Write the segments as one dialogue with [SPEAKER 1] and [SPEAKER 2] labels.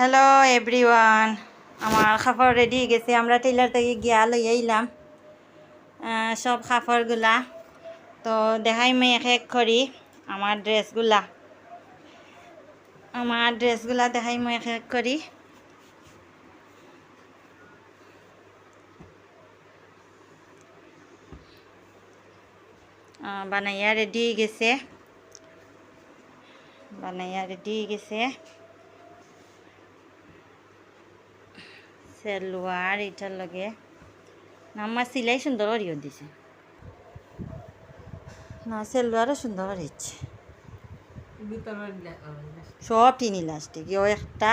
[SPEAKER 1] Hello everyone আমার Khafre ready হয়ে গেছে। আমরা টেলার থেকে গিয়া লই আইলাম। সব খাফরগুলা তো দেখাই মই এক এক করি আমার ড্রেসগুলা আমার ড্রেসগুলা দেখাই মই এক এক করি। বানাইয়া রেডি হয়ে গেছে। বানাইয়া রেডি হয়ে গেছে। সেলোয়ার এটার লগে আমার সিলাই সুন্দর করিও দিছে না সেলোয়ারও সুন্দর করেছে সব তিন ইলাস্টিক ও একটা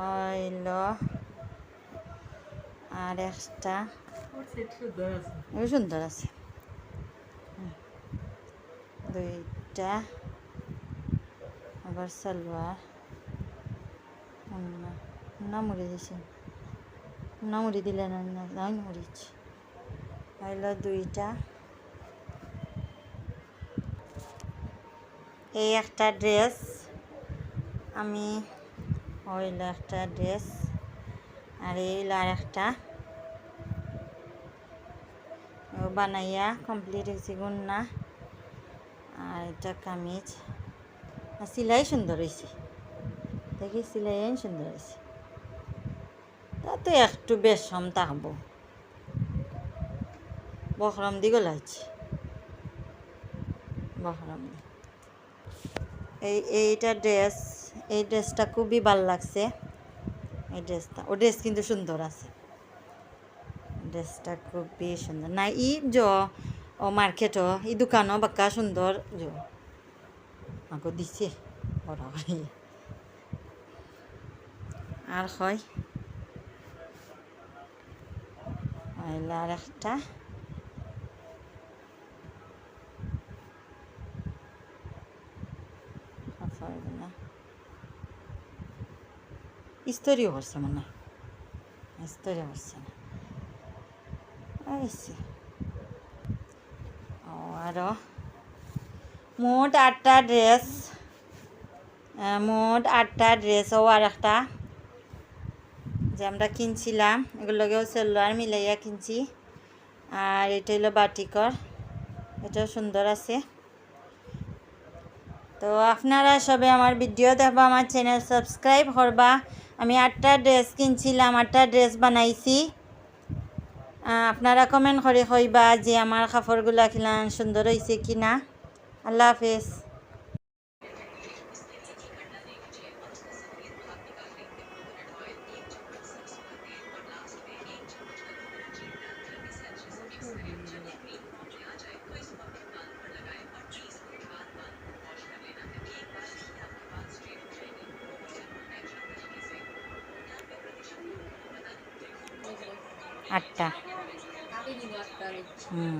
[SPEAKER 1] ওইল আর একটা এও সুন্দর আছে দুইটা আবার সালোয়ার না মুড়ি দিছে না মুড়ি দিলে না না নাই মুড়িছি হইল দুইটা। এই একটা ড্রেস। আমি হইল একটা ড্রেস। আর এই আর একটা বানাইয়া কমপ্লিট হয়েছে গুন্না। আর এটা কামিজ। আর সিলাই সুন্দর হয়েছে দেখি, সিলাই সুন্দর হয়েছে তাতে একটু বেশম থাকব বখরম দি গলাইছি বখরম দি। এই, এইটা ড্রেস, এই ড্রেসটা খুবই ভালো লাগছে। এই ড্রেসটা, ও ড্রেস কিন্তু সুন্দর আছে। ড্রেসটা খুবই সুন্দর। না, ই জ, ও মার্কেটও, ই দোকানও বাক্কা সুন্দর জ। আমাকে দিছে। বড় আর হয়। হইল আর একটা। ইস্তরিও করছে মনে ইস্তরিও করছে না আইসি ও আরও মোট আটটা ড্রেস মোট আটটা ড্রেস ও আর একটা যে আমরা কিনছিলাম, এগুলোকেও সেলোয়ার মিলাইয়া কিনছি। আর এটা হলো বাটিকর, এটাও সুন্দর আছে। তো আপনারা সবে আমার ভিডিও দেখবা, আমার চ্যানেল সাবস্ক্রাইব করবা। আমি আটটা ড্রেস কিনছিলাম, আটটা ড্রেস বানাইছি। আপনারা কমেন্ট করে কইবা যে আমার কাপড়গুলা খিলান সুন্দর হয়েছে কি না আল্লাহ হাফেজ। আটটা। হুম।